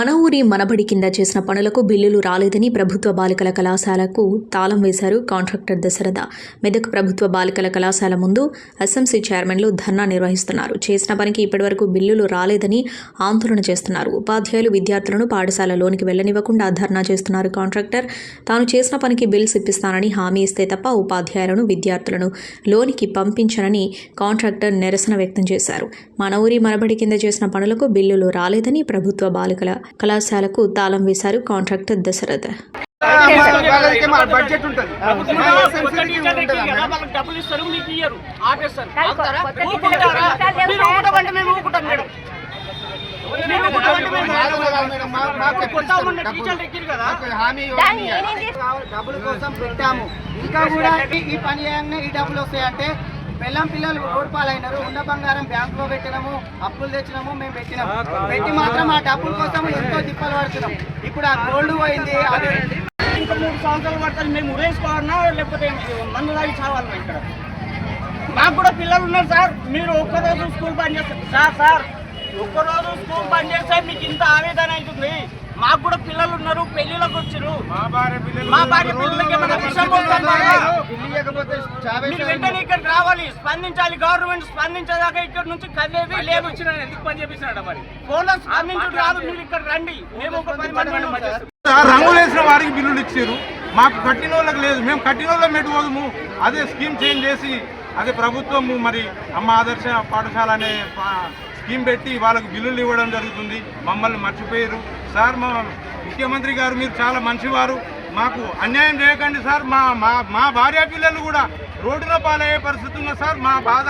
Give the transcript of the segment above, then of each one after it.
మన ఊరి మనబడి కింద చేసిన పనులకు బిల్లులు రాలేదని ప్రభుత్వ బాలికల కళాశాలకు తాళం వేశారు కాంట్రాక్టర్ దశరథ. మెదక్ ప్రభుత్వ బాలికల కళాశాల ముందు ఎస్ఎంసీ చైర్మన్లు ధర్నా నిర్వహిస్తున్నారు. చేసిన పనికి ఇప్పటివరకు బిల్లులు రాలేదని ఆందోళన చేస్తున్నారు. ఉపాధ్యాయులు విద్యార్థులను పాఠశాలలోనికి వెళ్ళనివ్వకుండా ధర్నా చేస్తున్నారు కాంట్రాక్టర్. తాను చేసిన పనికి బిల్స్ ఇప్పిస్తానని హామీ ఇస్తే తప్ప ఉపాధ్యాయులను విద్యార్థులను లోనికి పంపించనని కాంట్రాక్టర్ నిరసన వ్యక్తం చేశారు. మన ఊరి మనబడి కింద చేసిన పనులకు బిల్లులు రాలేదని ప్రభుత్వ బాలికల కళాశాలకు తాళం వేశారు కాంట్రాక్టర్ దశరథ. బడ్జెట్ ఉంటుంది డబ్బులు ఇస్తారు మీకు ఇయ్యరు ఆపేస్తారు మేము మేడం డబ్బుల కోసం పెట్టాము ఇంకా కూడా ఈ- పని ఈ డబ్బులు వస్తాయంటే బెల్లం పిల్లలు రోడ్ పాలైనారు. ఉన్న బంగారం బ్యాంకులో పెట్టినాము అప్పులు తెచ్చినాము మేము పెట్టినాము. పెట్టి మాత్రం ఆ డబ్బుల కోసం ఎంతో తిప్పలు పడుతున్నాం. ఇప్పుడు ఆ గోల్డ్ పోయింది అది ఇంకా మూడు సంవత్సరాలు పడుతుంది మేము ఉరేసుకోవాలన్నా లేకపోతే మందు చావాలన్నా ఇక్కడ. మాకు కూడా పిల్లలు ఉన్నారు సార్. మీరు ఒక్కరోజు స్కూల్ బంద్ చేస్తారు సార్ సార్ ఒక్కరోజు స్కూల్ బంద్ చేస్తే మీకు ఇంత ఆవేదన అవుతుంది. మాకు కూడా పిల్లలు ఉన్నారు పెళ్ళిళ్ళకి వచ్చారు. మా భార్య పిల్లలు మా భార్య పిల్లలకి ఏమైనా విషయం మీరు వెంటనే ఇక్కడికి రావాలి స్పందించాలి గవర్నమెంట్ స్పందించేదాకా ఇక్కడ నుంచి కదిలేవి లేవు ఎందుకు పని చేపించినాడు మరి? ఫోన్లో స్పందించుడు రాదు మీరు ఇక్కడ రండి. మేము ఒక పది మంది రంగులు వేసిన వారికి బిల్లులు ఇచ్చారు. మాకు కట్టిన వాళ్ళకి లేదు. మేము కట్టిన వాళ్ళం మెట్టు పోదుము. అదే స్కీమ్ చేంజ్ చేసి అదే ప్రభుత్వము మరి అమ్మ ఆదర్శ పాఠశాల అనే స్కీమ్ పెట్టి వాళ్ళకి బిల్లులు ఇవ్వడం జరుగుతుంది. మమ్మల్ని మర్చిపోయారు. సార్ మా ముఖ్యమంత్రి గారు మీరు చాలా మంచివారు. మాకు అన్యాయం చేయకండి సార్. మా మా మా భార్య పిల్లలు కూడా రోడ్డున పాలయ్యే పరిస్థితి ఉన్న సార్. మా బాధ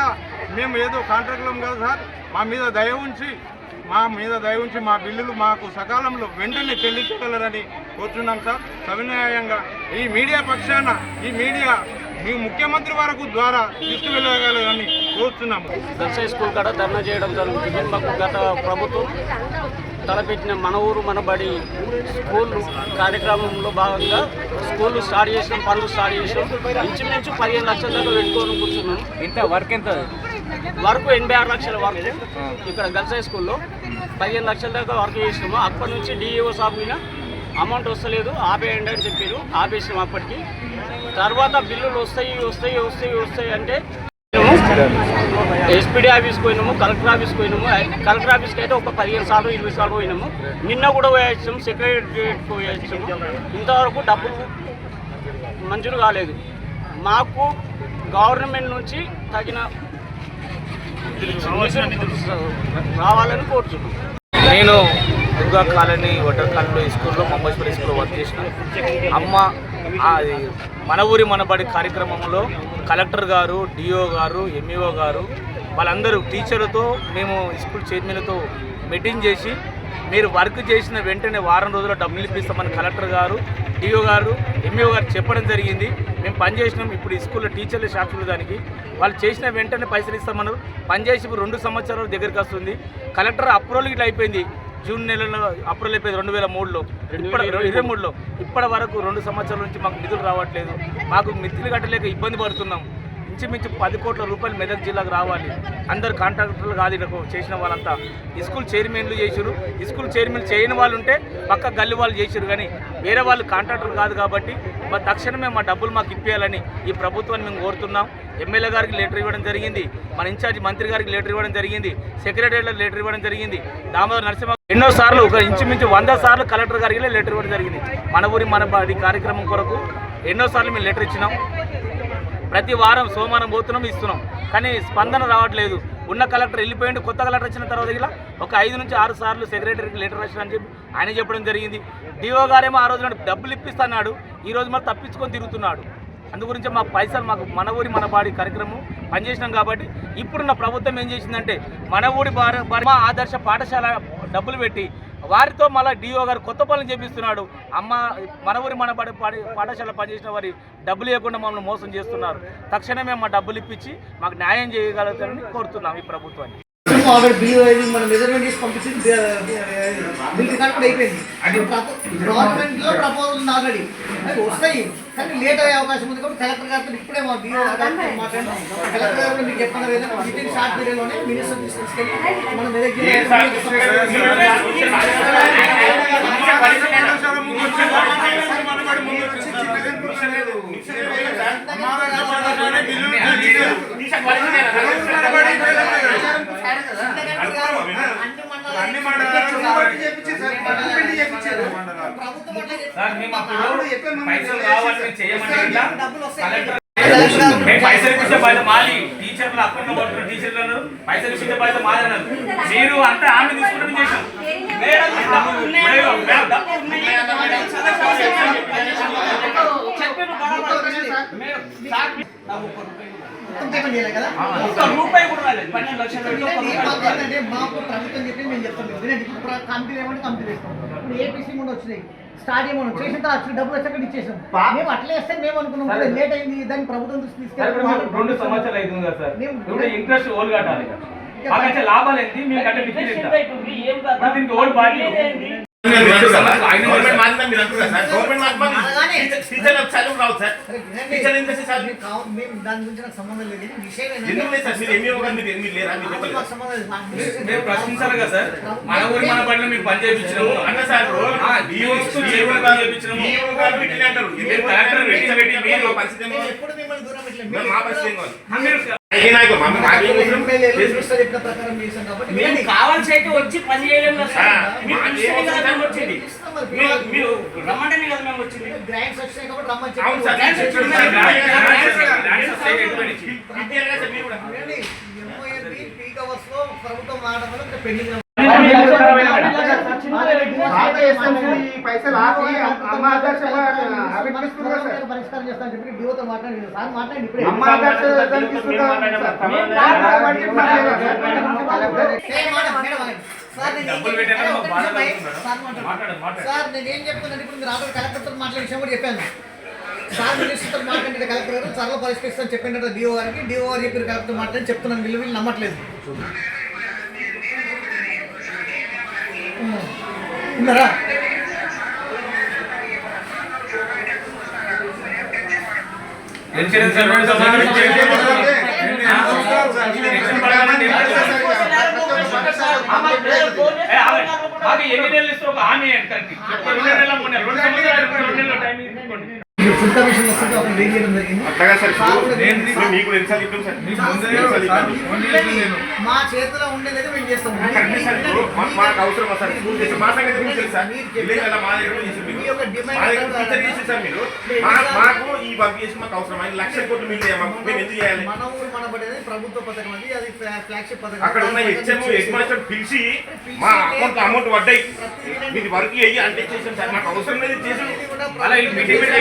మేము ఏదో కాంట్రాక్ట్లం కాదు సార్. మా మీద దయ ఉంచి మా మీద దయ ఉంచి మా బిల్లులు మాకు సకాలంలో వెంటనే చెల్లించగలరని కోరుచున్నాం సార్. సవినయంగా ఈ మీడియా పక్షాన ఈ మీడియా మీ ముఖ్యమంత్రి వరకు ద్వారా తీసుకువెళ్ళగలరని కోరుతున్నాము నర్సరీ స్కూల్ కాడ ధర్నా చేయడం జరుగుతుంది. మాకు గత ప్రభుత్వం తలపెట్టిన మన ఊరు మన బడి స్కూల్ కార్యక్రమంలో భాగంగా స్కూల్ స్టార్ట్ చేసినాం పనులు స్టార్ట్ చేసినాం. ఇంచుమించు పదిహేను లక్షల దాకా పెట్టుకొని కూర్చున్నాం. ఎంత వర్క్ ఎంత? వరకు ఎనభై ఆరు లక్షల వరకు ఇక్కడ గర్ల్స్ హై స్కూల్లో. పదిహేను లక్షల దాకా వర్క్ చేసినాము. అప్పటి నుంచి డిఈఓ సాబ్ మీద అమౌంట్ వస్తలేదు. ఆపేయండి అని చెప్పారు. ఆపేసినాం అప్పటికి. తర్వాత బిల్లులు వస్తాయి వస్తాయి వస్తాయి వస్తాయి అంటే ఎస్పీడీ ఆఫీస్కి పోయినాము కలెక్టర్ ఆఫీస్కి పోయినాము. కలెక్టర్ ఆఫీస్కి అయితే ఒక పదిహేను సార్లు ఇరవై సార్లు పోయినాము. నిన్న కూడా పోయొచ్చాము సెక్రటరియట్కి పోయొచ్చాము. ఇంతవరకు డబ్బులు మంజూరు కాలేదు. మాకు గవర్నమెంట్ నుంచి తగిన రావాలని కోరుతున్నాం నేను దుర్గా కాలనీ వటర్ ఈ స్కూల్లో మంబేశ్వరి స్కూల్లో వర్క్ చేసిన అమ్మ అది మన ఊరి మనబడి కార్యక్రమంలో కలెక్టర్ గారు డిఓ గారు ఎంఈఓ గారు వాళ్ళందరూ టీచర్లతో మేము స్కూల్ చైర్మన్లతో మీటింగ్ చేసి మీరు వర్క్ చేసిన వెంటనే వారం రోజుల్లో డబ్బులు ఇప్పిస్తామని కలెక్టర్ గారు డిఓ గారు ఎంఈఓ గారు చెప్పడం జరిగింది. మేము పని చేసినాం. ఇప్పుడు ఈ స్కూల్లో టీచర్ల షాప్లు దానికి. వాళ్ళు చేసిన వెంటనే పైసలు ఇస్తామన్నారు. పనిచేసి ఇప్పుడు రెండు సంవత్సరాల దగ్గరికి వస్తుంది. కలెక్టర్ అప్రూవల్ ఇట్లా అయిపోయింది. జూన్ నెలలో అప్రూవల్ అయిపోయింది రెండు వేల మూడులో ఇప్పటి ఇరవై మూడులో. ఇప్పటి వరకు రెండు సంవత్సరాల నుంచి మాకు నిధులు రావట్లేదు. మాకు మిత్తులు కట్టలేక ఇబ్బంది పడుతున్నాం. ఇంచుమించు పది కోట్ల రూపాయలు మెదక్ జిల్లాకు రావాలి. అందరు కాంట్రాక్టర్లు కాదు ఇక్కడ చేసిన వాళ్ళంతా. స్కూల్ చైర్మన్లు చేసారు స్కూల్ చైర్మన్ చేయని వాళ్ళు ఉంటే పక్క గల్లి వాళ్ళు చేసారు కానీ వేరే వాళ్ళు కాంట్రాక్టర్లు కాదు కాబట్టి మా తక్షణమే మా డబ్బులు మాకు ఇప్పించాలని ఈ ప్రభుత్వాన్ని మేము కోరుతున్నాం. ఎమ్మెల్యే గారికి లెటర్ ఇవ్వడం జరిగింది. మన ఇన్ఛార్జ్ మంత్రి గారికి లెటర్ ఇవ్వడం జరిగింది. సెక్రటరీలకు లెటర్ ఇవ్వడం జరిగింది. దామోదర్ నరసింహ ఎన్నో సార్లు ఒక ఇంచుమించు వంద సార్లు కలెక్టర్ గారికి లెటర్ ఇవ్వడం జరిగింది. మన ఊరి మన బాడి కార్యక్రమం కొరకు ఎన్నో సార్లు మేము లెటర్ ఇచ్చినాం. ప్రతి వారం సోమవారం పోతున్నాం ఇస్తున్నాం. కానీ స్పందన రావట్లేదు. ఉన్న కలెక్టర్ వెళ్ళిపోయిండు కొత్త కలెక్టర్ వచ్చిన తర్వాత ఇలా ఒక ఐదు నుంచి ఆరు సార్లు సెక్రటరీకి లెటర్ రాసిన అని చెప్పి ఆయన చెప్పడం జరిగింది. డిఓ గారేమో ఆ రోజు డబ్బులు ఇప్పిస్తున్నాడు. ఈ రోజు మరి తప్పించుకొని తిరుగుతున్నాడు. అందు గురించి మా పైసలు మాకు మన ఊరి మన బాడి కార్యక్రమం పనిచేసినాం కాబట్టి ఇప్పుడున్న ప్రభుత్వం ఏం చేసిందంటే మన ఊరి బార- మా ఆదర్శ పాఠశాల డబ్బులు పెట్టి వారితో మళ్ళీ డిఓ గారు కొత్త పనులు చేపిస్తున్నాడు. అమ్మ మన ఊరి మన పాడి- పాఠశాల పనిచేసిన వారి డబ్బులు ఇవ్వకుండా మమ్మల్ని మోసం చేస్తున్నారు. తక్షణమే మా డబ్బులు ఇప్పించి మాకు న్యాయం చేయగలుగుతారని కోరుతున్నాం ఈ ప్రభుత్వాన్ని. ఆల్రెడీ బిల్ అయింది మనం మెజర్మెంట్ చేసి పంపించింది బిల్ రికార్డ్ కూడా అయిపోయింది గవర్నమెంట్లో ప్రపోజల్ ఉంది ఆల్రెడీ అవి వస్తాయి కానీ లేట్ అయ్యే అవకాశం ఉంది కాబట్టి కలెక్టర్ గారితో ఇప్పుడే మా మాట్లాడినాం కలెక్టర్ గారు మీకు చెప్పిన షార్ట్లోనే మినిస్టర్ తీసుకెళ్ళి మనం మెదక్ అన్ని పైసలు ఇచ్చే బాధ్యత మాది. టీచర్లు అక్కడ టీచర్లు అన్నారు. పైసలు ఇచ్చే బాధ్యత మాది అన్నారు. మీరు అంతా ఆమె తీసుకుంటే చేసాం మేడం డబ్బులు ఉన్నాయి. మేడం, మేడం, డబ్బు చెప్పిన బరాబర్. మేడం, సార్, మొత్తం పేమెంట్ చేయలే కదా ఒక్క రూపాయి కూడా రాలేదు పన్నెండు లక్షలు. మాట్లాడంటే మాకు ప్రభుత్వం చెప్పి మేము చెప్తాం ఇప్పుడు ఏమంటే ఇప్పుడు ఏపీసీ వచ్చినాయి? చేసిన తర్వాత డబ్బులు వచ్చాక ఇచ్చేసాం. మేము అట్లే వేస్తే మేము అనుకున్నాం. లేట్ అయింది దాన్ని ప్రభుత్వం దృష్టి తీసుకెళ్ళి మేము రెండు సంవత్సరాలు అవుతుంది కదా సార్. మేము- ఇప్పుడు ఇంట్రెస్ట్ ఓల్ కట్టాలి లాభాలు ఏంటి? కట్టే దీనికి ఓల్డ్ బాడీ? గవర్నమెంట్ మీరు అంటున్నారు సార్ గవర్నమెంట్ అలానే. టీచర్ చదువు రావు సార్. టీచర్ ఏం చేస్తే సార్? మేము దాని గురించి నాకు సంబంధం లేదు. విషయం ఎందుకు లేదు సార్? మీరు ఏమి ఇవ్వగలరు మీరు ఏమి లేరా? మీరు మేము ప్రశ్నించాలి కదా సార్. మన ఊరి మన పడిన మీకు పని చేయించినాము. అన్న సార్ ఈ వస్తువు పని చేయించినాము. ఈ ఊరు పెట్టిన అంటారు. మీరు కలెక్టర్ పెట్టి పెట్టి మీరు పరిస్థితి ఎప్పుడు మిమ్మల్ని దూరం. మేము మా పరిస్థితి మీరు. కావాల్సి అయితే వచ్చి పని? మేము వచ్చింది మరి. రమ్మంటేనే కదా మేము వచ్చింది. గ్రాంట్స్ వచ్చినాయి కాబట్టి రమ్మని చెప్పి ఎటువంటి? ఇది ఎలా సార్ మీరు కూడా. MOAP పీక్ అవర్స్లో ప్రభుత్వం వాడడం వల్ల పరిష్కారం చేస్తాను చెప్పి డిఓతో మాట్లాడి సార్ మాట్లాడి ఇప్పుడే. సార్ నేను ఏం చెప్తున్నాను ఇప్పుడు మీరు కలెక్టర్తో మాట్లాడే విషయం కూడా చెప్పాను సార్ మినిస్టర్తో మాట్లాడిన కలెక్టర్ గారు త్వరలో పరిష్కరిస్తాను చెప్పిండ డిఓ గారికి డిఓ గారు చెప్పారు కలెక్టర్ మాట్లాడి చెప్తున్నాను వీళ్ళు వీళ్ళు నమ్మట్లేదు. ఉన్నారా ఇన్సూరెన్స్ సర్వీస్ సమాధానం చేయండి. ఆ, ఇన్సూరెన్స్ పడాలంటే ఏం చేస్తారు? ఏ, ఆమె, మాకు ఎన్ని నెలలు ఇస్తారు ఒక హామీ ఏంటి దానికి? రెండు నెలల మూడు నెలలు, రెండు సంవత్సరాలు, రెండు నెలల టైం తీసుకోండి. మీరు మా చేతిలో ఉండేది మేము చేస్తాం. మాకు అవసరమా సార్? స్కూల్ చేసి మా సంగతి మీకు తెలుసు? మా దగ్గర మీరు. మీరు మాకు ఈ వర్క్ చేసి మాకు అవసరం ఆయన లక్ష కోట్లు మీరు మేము ఎందుకు చేయాలి? మన ఊరు మన ప్రభుత్వ పథకం అది అది ఫ్లా- ఫ్లాగ్షిప్ పథకం. అక్కడ ఉన్న హెచ్ఎం హెడ్ మాస్టర్ పిలిచి మా అకౌంట్ అమౌంట్ పడ్డాయి. మీది వర్క్ అయ్యి అంటే చేసాం సార్. మాకు అవసరం లేదు చేసాం అలా మీటింగ్ పెట్టి